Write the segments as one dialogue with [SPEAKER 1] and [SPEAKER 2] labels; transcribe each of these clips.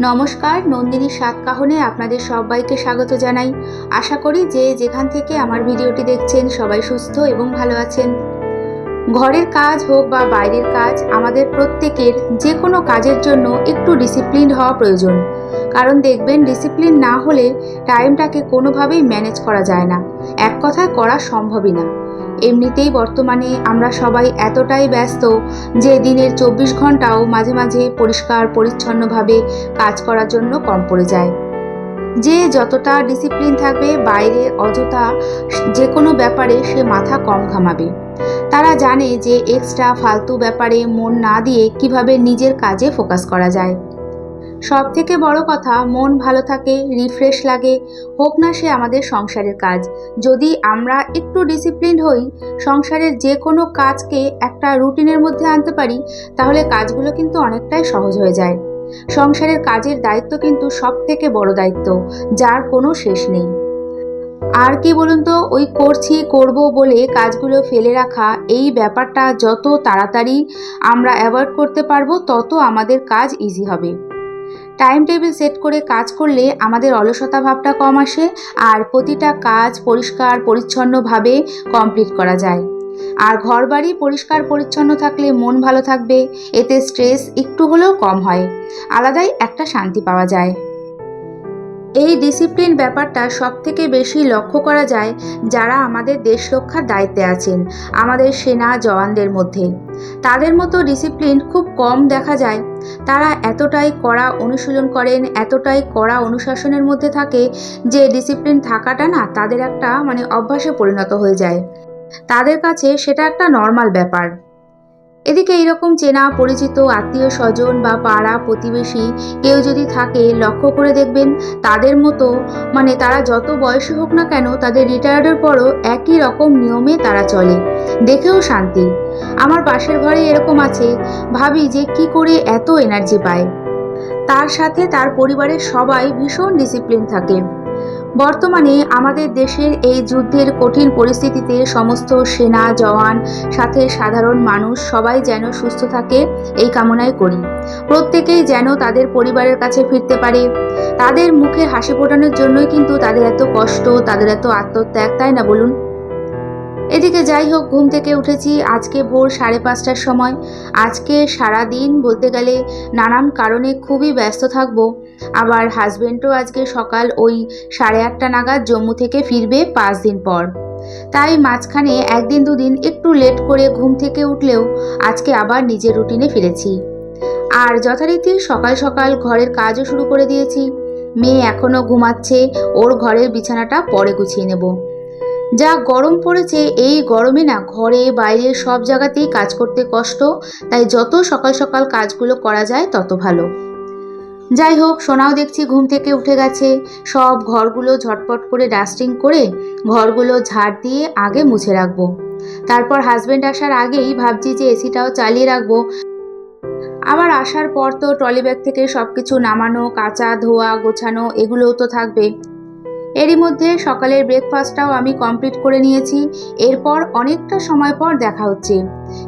[SPEAKER 1] নমস্কার নন্দিনীর সাতকাহনে আপনাদের সবাইকে স্বাগত জানাই। আশা করি যে যেখান থেকে আমার ভিডিওটি দেখছেন সবাই সুস্থ এবং ভালো আছেন। ঘরের কাজ হোক বা বাইরের কাজ, আমাদের প্রত্যেকের যে কোনো কাজের জন্য একটু ডিসিপ্লিন হওয়া প্রয়োজন। কারণ দেখবেন ডিসিপ্লিন না হলে টাইমটাকে কোনোভাবেই ম্যানেজ করা যায় না। এক কথায় করা সম্ভবই না। এমনিতেই বর্তমানে আমরা সবাই এতটাই ব্যস্ত যে দিনের চব্বিশ ঘন্টাও মাঝে মাঝে পরিষ্কার, পরিচ্ছন্নভাবে কাজ করার জন্য কম পড়ে যায়। যে যতটা ডিসিপ্লিন থাকবে, বাইরে অযথা যে কোনো ব্যাপারে সে মাথা কম ঘামাবে। তারা জানে যে এক্সট্রা ফালতু ব্যাপারে মন না দিয়ে কীভাবে নিজের কাজে ফোকাস করা যায়। সব থেকে বড় কথা, মন ভালো থাকে রিফ্রেশ লাগে, হোক না সে আমাদের সংসারের কাজ। যদি আমরা একটু ডিসিপ্লিন হই, সংসারের যে কোনো কাজকে একটা রুটিনের মধ্যে আনতে পারি, তাহলে কাজগুলো কিন্তু অনেকটাই সহজ হয়ে যায়। সংসারের কাজের দায়িত্ব কিন্তু সব থেকে বড় দায়িত্ব, যার কোনো শেষ নেই। আর কি বলুন তো, ওই করছি, করব বলে কাজগুলো ফেলে রাখা, এই ব্যাপারটা যত তাড়াতাড়ি আমরা অ্যাভয়েড করতে পারব, তত আমাদের কাজ ইজি হবে। টাইম টেবিল সেট করে কাজ করলে আমাদের অলসতা ভাবটা কম আসে আর প্রতিটা কাজ পরিষ্কার পরিচ্ছন্নভাবে কমপ্লিট করা যায়। আর ঘর বাড়ি পরিষ্কার পরিচ্ছন্ন থাকলে মন ভালো থাকবে, এতে স্ট্রেস একটু হলেও কম হয়। আলাদাই একটা শান্তি পাওয়া যায়। এই ডিসিপ্লিন ব্যাপারটা সব থেকে বেশি লক্ষ্য করা যায় যারা আমাদের দেশ রক্ষার দায়িত্বে আছেন, আমাদের সেনা জওয়ানদের মধ্যে। তাদের মতো ডিসিপ্লিন খুব কম দেখা যায়। তারা এতটাই কড়া অনুশীলন করেন, এতটাই কড়া অনুশাসনের মধ্যে থাকে যে ডিসিপ্লিন থাকাটা না তাদের একটা মানে অভ্যাসে পরিণত হয়ে যায়। তাদের কাছে সেটা একটা নর্মাল ব্যাপার। এদিকে এইরকম চেনা, পরিচিত, আত্মীয় স্বজন বা পাড়া প্রতিবেশী কেউ যদি থাকে, লক্ষ্য করে দেখবেন তাদের মতো মানে তারা যত বয়সী হোক না কেন, তাদের রিটায়ার্ডের পরও একই রকম নিয়মে তারা চলে। দেখেও শান্তি। আমার পাশের ঘরে এরকম আছে, ভাবি যে কি করে এত এনার্জি পায়। তার সাথে তার পরিবারের সবাই ভীষণ ডিসিপ্লিন থাকে। বর্তমানে আমাদের দেশের এই যুদ্ধের কঠিন পরিস্থিতিতে সমস্ত সেনা, জওয়ান, সাথে সাধারণ মানুষ সবাই যেন সুস্থ থাকে, এই কামনায় করি। প্রত্যেকেই যেন তাদের পরিবারের কাছে ফিরতে পারে। তাদের মুখে হাসি ফোটানোর জন্যই কিন্তু তাদের এত কষ্ট, তাদের এত আত্মত্যাগ, তাই না বলুন? এদিকে যাই হোক, ঘুম থেকে উঠেছি। আজকে ভোর সাড়ে পাঁচটার সময়। আজকে সারা দিন বলতে গেলে নানান কারণে খুবই ব্যস্ত থাকব। আবার হাজবেন্ডও আজকে সকাল ওই সাড়ে আটটা নাগাদ জম্মু থেকে ফিরবে পাঁচ দিন পর। তাই মাঝখানে একদিন দুদিন একটু লেট করে ঘুম থেকে উঠলেও আজকে আবার নিজের রুটিনে ফিরেছি। আর যথারীতি সকাল সকাল ঘরের কাজও শুরু করে দিয়েছি। মেয়ে এখনও ঘুমাচ্ছে, ওর ঘরের বিছানাটা পরে গুছিয়ে নেব। যা গরম পড়েছে, এই গরমে না ঘরে, বাইরে সব জায়গাতেই কাজ করতে কষ্ট। তাই যত সকাল সকাল কাজগুলো করা যায়, তত ভালো। যাই হোক, সোনাও দেখছি ঘুম থেকে উঠে গেছে। সব ঘরগুলো ঝটপট করে ডাস্টিং করে, ঘরগুলো ঝাড় দিয়ে আগে মুছে রাখব। তারপর হাজব্যান্ড আসার আগেই ভাবছি যে এসিটাও চালিয়ে রাখব। আবার আসার পর তো ট্রলি ব্যাগ থেকে সব কিছু নামানো, কাঁচা ধোয়া গোছানো, এগুলোও তো থাকবে। এরই মধ্যে সকালের ব্রেকফাস্টটাও আমি কমপ্লিট করে নিয়েছি। এরপর অনেকটা সময় পর দেখা হচ্ছে।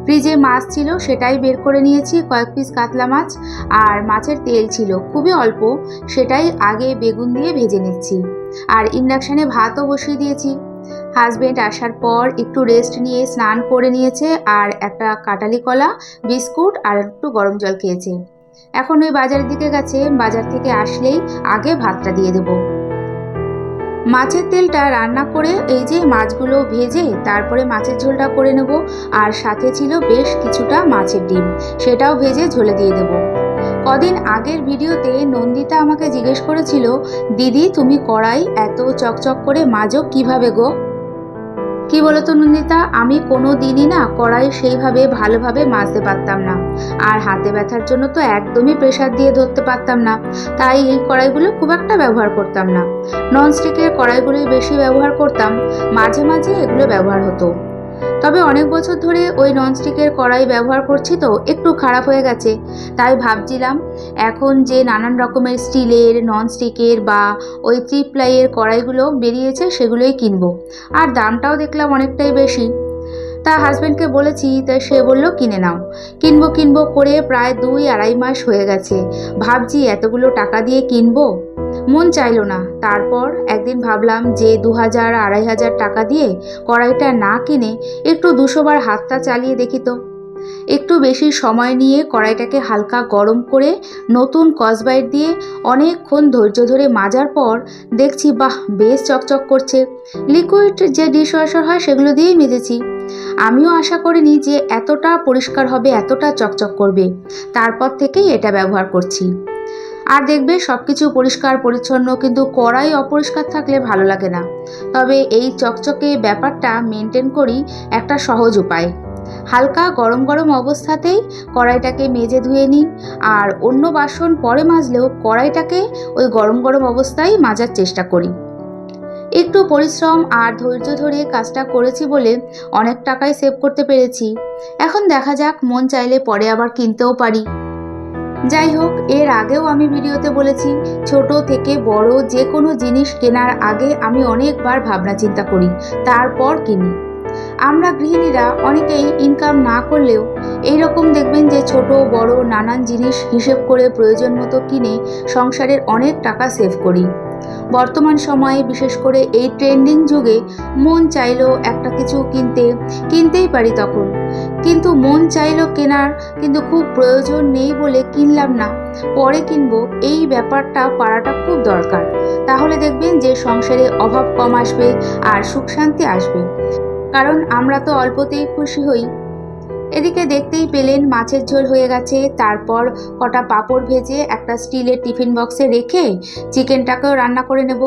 [SPEAKER 1] ফ্রিজে মাছ ছিল সেটাই বের করে নিয়েছি, কয়েক পিস কাতলা মাছ। আর মাছের তেল ছিল, খুবই অল্প, সেটাই আগে বেগুন দিয়ে ভেজে নিচ্ছি। আর ইন্ডাকশানে ভাতও বসিয়ে দিয়েছি। হাজবেন্ড আসার পর একটু রেস্ট নিয়ে স্নান করে নিয়েছে আর একটা কাটালি কলা, বিস্কুট আর একটু গরম জল খেয়েছে। এখন ওই বাজারের দিকে গেছে, বাজার থেকে আসলেই আগে ভাতটা দিয়ে দেবো। মাছের তেলটা রান্না করে এই যে মাছগুলো ভেজে তারপরে মাছের ঝোলটা করে নেব। আর সাথে ছিল বেশ কিছুটা মাছের ডিম। সেটাও ভেজে ঝোলে দিয়ে দেব। কদিন আগের ভিডিওতে নন্দিতা আমাকে জিজ্ঞেস করেছিল, দিদি, তুমি কড়াই এত চকচক করে মাজো কীভাবে গো? কি বলতো নন্দিতা? আমি কোনো দিনই না কড়াই সেইভাবে ভালোভাবে মাজতে পারতাম না। আর হাতে ব্যথার জন্য তো একদমই প্রেশার দিয়ে ধরতে পারতাম না। তাই এই কড়াইগুলো খুব একটা ব্যবহার করতাম না। ননস্টিকের কড়াইগুলোই বেশি ব্যবহার করতাম। মাঝে মাঝে এগুলো ব্যবহার হতো। তবে অনেক বছর ধরে ওই ননস্টিকের কড়াই ব্যবহার করছি তো, একটু খারাপ হয়ে গেছে। তাই ভাবছিলাম, এখন যে নানান রকমের স্টিলের ননস্টিকের বা ওই থ্রি প্লাইয়ের কড়াইগুলো বেরিয়েছে, সেগুলোই কিনবো। আর দামটাও দেখলাম অনেকটাই বেশি। তা হাজব্যান্ডকে বলেছি, তা সে বলল, কিনে নাও। কিনবো কিনবো করে প্রায় দুই আড়াই মাস হয়ে গেছে। ভাবছি এতগুলো টাকা দিয়ে কিনবো? মন চাইলো না। তারপর একদিন ভাবলাম যে দু হাজার আড়াই হাজার টাকা দিয়ে কড়াইটা না কিনে একটু দুশোবার হাতটা চালিয়ে দেখি তো। একটু বেশি সময় নিয়ে কড়াইটাকে হালকা গরম করে নতুন কসবাইট দিয়ে অনেকক্ষণ ধৈর্য ধরে মাজার পর দেখছি, বাহ, বেশ চকচক করছে। লিকুইড যে ডিশওয়াশার হয় সেগুলো দিয়েই মেজেছি। আমিও আশা করিনি যে এতটা পরিষ্কার হবে, এতটা চকচক করবে। তারপর থেকেই এটা ব্যবহার করছি। আর দেখবে সব কিছু পরিষ্কার, পরিচ্ছন্ন, কিন্তু কড়াই অপরিষ্কার থাকলে ভালো লাগে না। তবে এই চকচকে ব্যাপারটা মেনটেন করি একটা সহজ উপায়। হালকা গরম গরম অবস্থাতেই কড়াইটাকে মেজে ধুয়ে নিই, আর অন্য বাসন পরে মাজলেও কড়াইটাকে ওই গরম গরম অবস্থায় মাজার চেষ্টা করি। একটু পরিশ্রম আর ধৈর্য ধরে কাজটা করেছি বলে অনেক টাকাই সেভ করতে পেরেছি। এখন দেখা যাক, মন চাইলে পরে আবার কিনতেও পারি। যাই হোক এর আগেও আমি ভিডিওতে বলেছি, ছোট থেকে বড় যে কোনো জিনিস কেনার আগে আমি অনেকবার ভাবনা চিন্তা করি, তারপর কিনি। আমরা গৃহিণীরা অনেকেই ইনকাম না করলেও এই রকম দেখবেন যে ছোট, বড় নানান জিনিস হিসেব করে প্রয়োজন মতো কিনে সংসারের অনেক টাকা সেভ করি। বর্তমান সময়ে বিশেষ করে এই ট্রেন্ডিং যুগে মন চাইলো একটা কিছু কিনতে, কিনতেই পারি তখন। কিন্তু মন চাইলো কেনার, কিন্তু খুব প্রয়োজন নেই বলে কিনলাম না। পরে কিনবো, এই ব্যাপারটা পারাটা খুব দরকার। তাহলে দেখবেন যে সংসারে অভাব কম আসবে আর সুখ শান্তি আসবে। কারণ আমরা তো অল্পতেই খুশি হই। এদিকে দেখতেই পেলেন মাছের ঝোল হয়ে গেছে। তারপর কটা পাঁপড় ভেজে একটা স্টিলের টিফিন বক্সে রেখে চিকেনটাকেও রান্না করে নেব।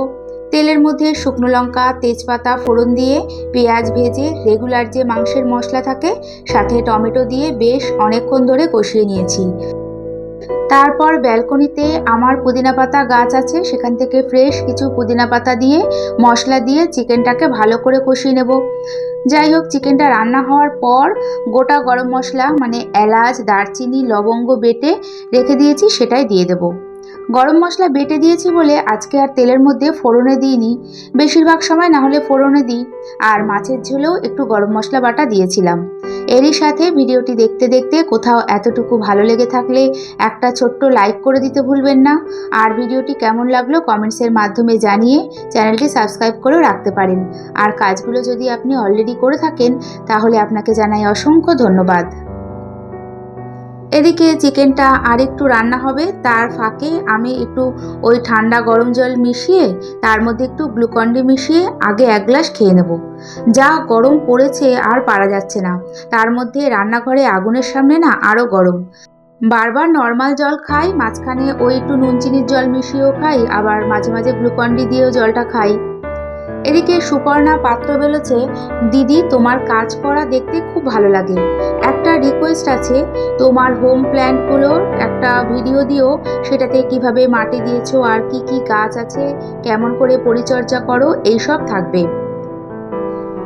[SPEAKER 1] তেলের মধ্যে শুকনো লঙ্কা, তেজপাতা, ফোড়ন দিয়ে পেঁয়াজ ভেজে রেগুলার যে মাংসের মশলা থাকে, সাথে টমেটো দিয়ে বেশ অনেকক্ষণ ধরে কষিয়ে নিয়েছি। তারপর ব্যালকনিতে আমার পুদিনা পাতা গাছ আছে, সেখান থেকে ফ্রেশ কিছু পুদিনা পাতা দিয়ে, মশলা দিয়ে চিকেনটাকে ভালো করে কষিয়ে নেব। যাই হোক, চিকেনটা রান্না হওয়ার পর গোটা গরম মশলা মানে এলাচ, দারচিনি, লবঙ্গ বেটে রেখে দিয়েছি, সেটাই দিয়ে দেবো। গরম মশলা বেটে দিয়েছি বলে আজকে আর তেলের মধ্যে ফোড়নে দিইনি। বেশিরভাগ সময় না হলে ফোড়নে দিই। আর মাছের ঝোলেও একটু গরম মশলা বাটা দিয়েছিলাম। এরই সাথে ভিডিওটি দেখতে দেখতে কোথাও এতটুকু ভালো লেগে থাকলে একটা ছোট্ট লাইক করে দিতে ভুলবেন না। আর ভিডিওটি কেমন লাগল কমেন্টসের মাধ্যমে জানিয়ে চ্যানেলটি সাবস্ক্রাইব করেও রাখতে পারেন। আর কাজগুলো যদি আপনি অলরেডি করে থাকেন, তাহলে আপনাকে জানাই অসংখ্য ধন্যবাদ। এদিকে চিকেনটা আর একটু রান্না হবে, তার ফাঁকে আমি একটু ওই ঠান্ডা গরম জল মিশিয়ে, তার মধ্যে একটু গ্লুকন্ডি মিশিয়ে আগে এক গ্লাস খেয়ে নেব। যা গরম পড়েছে আর পারা যাচ্ছে না। তার মধ্যে রান্নাঘরে আগুনের সামনে না আরও গরম। বারবার নর্মাল জল খাই, মাঝখানে ওই একটু নুন, চিনির জল মিশিয়েও খাই, আবার মাঝে মাঝে গ্লুকন্ডি দিয়েও জলটা খাই। এদিকে সুপর্ণা পাত্র বেরোচ্ছে দিদি, তোমার কাজ করা দেখতে খুব ভালো লাগে। একটা রিকোয়েস্ট আছে, তোমার হোম প্ল্যান্টগুলোর একটা ভিডিও দিও, সেটাতে কীভাবে মাটি দিয়েছ আর কি কি গাছ আছে, কেমন করে পরিচর্যা করো, এইসব থাকবে।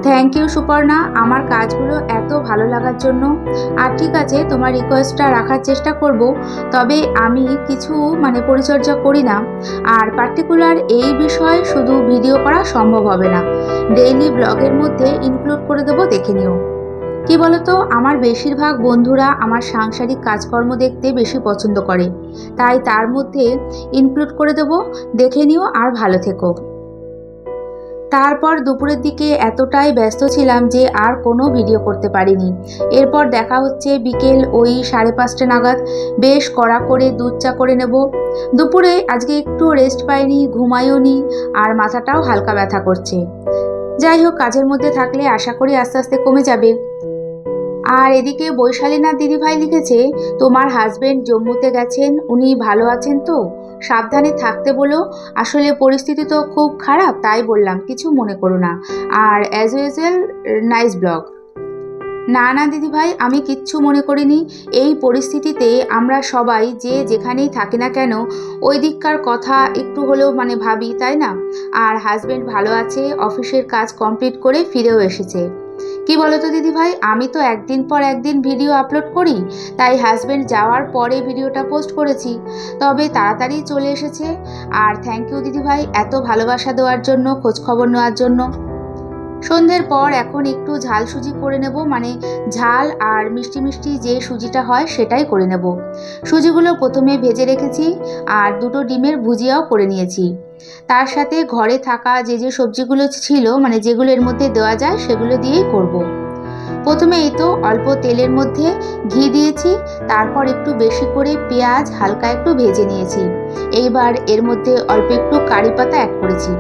[SPEAKER 1] Thank you Suparna. আমার কাজগুলো এত ভালো লাগার জন্য। আর ঠিক আছে, তোমার রিকোয়েস্টটা রাখার চেষ্টা করব, তবে আমি কিছু মানে পরিচর্যা করি না। আর পার্টিকুলার এই বিষয়ে শুধু ভিডিও করা সম্ভব হবে না। ডেইলি ব্লগের মধ্যে ইনক্লুড করে দেবো, দেখে নিও। কি বলতো, আমার বেশিরভাগ বন্ধুরা আমার সাংসারিক কাজকর্ম দেখতে বেশি পছন্দ করে। তাই তার মধ্যে ইনক্লুড করে দেবো, দেখে নিও আর ভালো থেকো। তারপর দুপুরের দিকে এতটাই ব্যস্ত ছিলাম যে আর কোনো ভিডিও করতে পারিনি। এরপর দেখা হচ্ছে বিকেল ওই সাড়ে পাঁচটা নাগাদ। বেশ কড়া করে দুধ চা করে নেব। দুপুরে আজকে একটু রেস্ট পাইনি ঘুমাইও নি আর মাথাটাও হালকা ব্যথা করছে। যাই হোক, কাজের মধ্যে থাকলে আশা করি আস্তে আস্তে কমে যাবে। আর এদিকে বৈশালীনাথ দিদিভাই লিখেছে, তোমার হাজবেন্ড জম্মুতে গেছেন, উনি ভালো আছেন তো? সাবধানে থাকতে বলো। আসলে পরিস্থিতি তো খুব খারাপ, তাই বললাম, কিছু মনে করো না। আর অ্যাজ ইউজুয়াল নাইস ব্লগ না না, দিদিভাই, আমি কিচ্ছু মনে করিনি। এই পরিস্থিতিতে আমরা সবাই যে যেখানেই থাকি না কেন, ওই দিককার কথা একটু হলেও মানে ভাবি, তাই না? আর হাজব্যান্ড ভালো আছে, অফিসের কাজ কমপ্লিট করে ফিরেও এসেছে। কি বলতো দিদি ভাই আমি তো একদিন পর একদিন ভিডিও আপলোড করি, তাই হাজব্যান্ড যাওয়ার পরে ভিডিওটা পোস্ট করেছি। তবে তাড়াতাড়ি চলে এসেছে। আর থ্যাংক ইউ দিদি ভাই এত ভালোবাসা দেওয়ার জন্য, খোঁজখবর নেওয়ার জন্য। সন্ধ্যের পর এখন একটু ঝাল সুজি করে নেব মানে ঝাল আর মিষ্টি মিষ্টি যে সুজিটা হয় সেটাই করে নেব। সুজিগুলো প্রথমে ভেজে রেখেছি আর দুটো ডিমের ভুজিয়াও করে নিয়েছি। তার সাথে ঘরে থাকা যে যে সবজিগুলো ছিল মানে যেগুলো এর মধ্যে দেওয়া যায় সেগুলো দিয়েই করব। প্রথমে এই তো অল্প তেলের মধ্যে ঘি দিয়েছি, তারপর একটু বেশি করে পেঁয়াজ হালকা একটু ভেজে নিয়েছি। এইবার এর মধ্যে অল্প একটু কারি পাতা অ্যাড করেছি।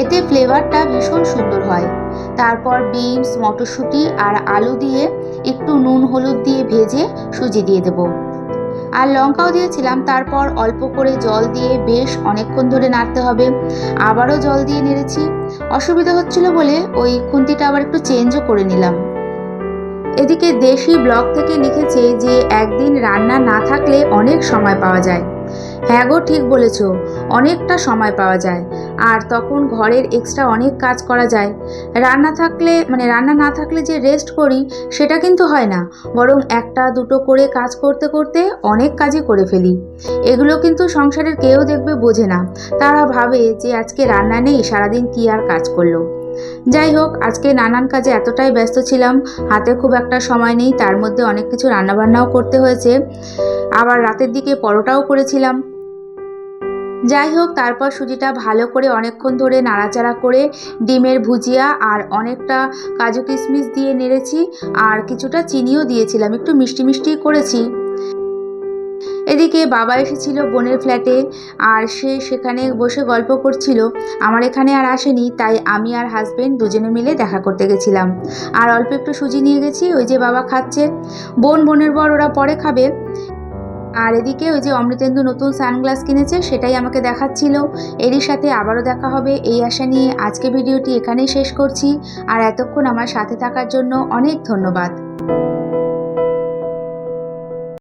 [SPEAKER 1] এতে ফ্লেভারটা ভীষণ সুন্দর হয়। তারপর বিনস, মটরশুঁটি আর আলু দিয়ে একটু নুন, হলুদ দিয়ে ভেজে সুজি দিয়ে দেব। আর লঙ্কাও দিয়েছিলাম, তারপর অল্প করে জল দিয়ে বেশ অনেকক্ষণ ধরে নাড়তে হবে। আবারও জল দিয়ে নেড়েছি। অসুবিধা হচ্ছিল বলে ওই খুন্তিটা আবার একটু চেঞ্জও করে নিলাম। এদিকে দেশি ব্লগ থেকে লিখেছে যে, একদিন রান্না না থাকলে অনেক সময় পাওয়া যায়। হ্যাঁ গো, ঠিক বলেছ। অনেকটা সময় পাওয়া যায়। আর তখন ঘরের এক্সট্রা অনেক কাজ করা যায়। রান্না থাকলে মানে রান্না না থাকলে যে রেস্ট করি, সেটা কিন্তু হয় না। বরং একটা দুটো করে কাজ করতে করতে অনেক কাজই করে ফেলি। এগুলো কিন্তু সংসারের কেউ দেখবে বোঝে না। তারা ভাবে যে আজকে রান্না নেই, সারাদিন কি আর কাজ করল। যাই হোক, আজকে নানান কাজে এতটাই ব্যস্ত ছিলাম। হাতে খুব একটা সময় নেই, তার মধ্যে অনেক কিছু রান্নাবান্নাও করতে হয়েছে। আবার রাতের দিকে পরোটাও করেছিলাম। যাই হোক তারপর সুজিটা ভালো করে অনেকক্ষণ ধরে নাড়াচাড়া করে ডিমের ভুজিয়া আর অনেকটা কাজু কিশমিশ দিয়ে নেড়েছি আর কিছুটা চিনিও দিয়েছিলাম। একটু মিষ্টি মিষ্টি করেছি। এদিকে বাবা এসেছিল বোনের ফ্ল্যাটে আর সে সেখানে বসে গল্প করছিল। আমার এখানে আর আসেনি, তাই আমি আর হাজবেন্ড দুজনে মিলে দেখা করতে গেছিলাম। আর অল্প একটু সুজি নিয়ে গেছি, ওই যে বাবা খাচ্ছে। বোন, বোনের বর ওরা পরে খাবে। আর এদিকে ওই যে অমৃতেন্দু নতুন সানগ্লাস কিনেছে, সেটাই আমাকে দেখাচ্ছিল। এরই সাথে আবারও দেখা হবে এই আশা নিয়ে। আজকে ভিডিওটি এখানেই শেষ করছি। আর এতক্ষণ আমার সাথে থাকার জন্য অনেক ধন্যবাদ।